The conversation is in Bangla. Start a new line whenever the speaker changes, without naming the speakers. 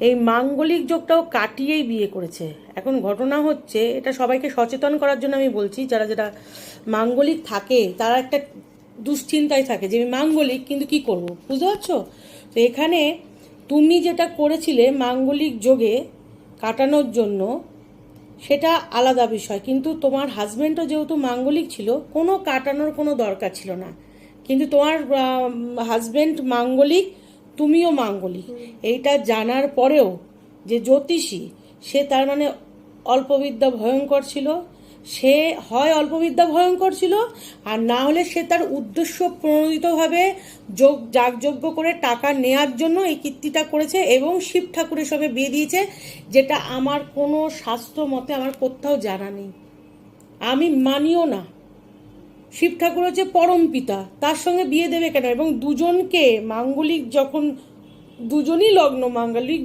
এই মাঙ্গলিক যোগটাও কাটিয়েই বিয়ে করেছে। এখন ঘটনা হচ্ছে, এটা সবাইকে সচেতন করার জন্য আমি বলছি, যারা যারা মাঙ্গলিক থাকে, তারা একটা দুশ্চিন্তায় থাকে যে আমি মাঙ্গলিক, কিন্তু কি করব? বুঝতে পারছ? তো এখানে তুমি যেটা করেছিলে মাঙ্গলিক যোগে কাটানোর জন্য, সেটা আলাদা বিষয়। কিন্তু তোমার হাজবেন্ডও যেহেতু মাঙ্গলিক ছিল, কোনো কাটানোর কোনো দরকার ছিল না। কিন্তু তোমার হাজবেন্ড মাঙ্গলিক তুমিও মাঙ্গলিক। এইটা জানার পরেও যে জ্যোতিষী, সে তার মানে অল্পবিদ্যা ভয়ঙ্কর ছিল, সে হয় অল্পবিদ্যা ভয়ঙ্কর ছিল, আর না হলে সে তার উদ্দেশ্য প্রণোদিতভাবে যোগ, যাগযজ্ঞ করে টাকা নেয়ার জন্য এই কীর্তিটা করেছে এবং শিব ঠাকুরের সঙ্গে বিয়ে দিয়েছে, যেটা আমার কোনো শাস্ত্র মতে আমার কোথাও জানা নেই। আমি মানিও না। শিব ঠাকুর হচ্ছে পরম পিতা, তার সঙ্গে বিয়ে দেবে কেন? এবং দুজনকে মাঙ্গলিক যখন, দুজনই লগ্ন, মাঙ্গলিক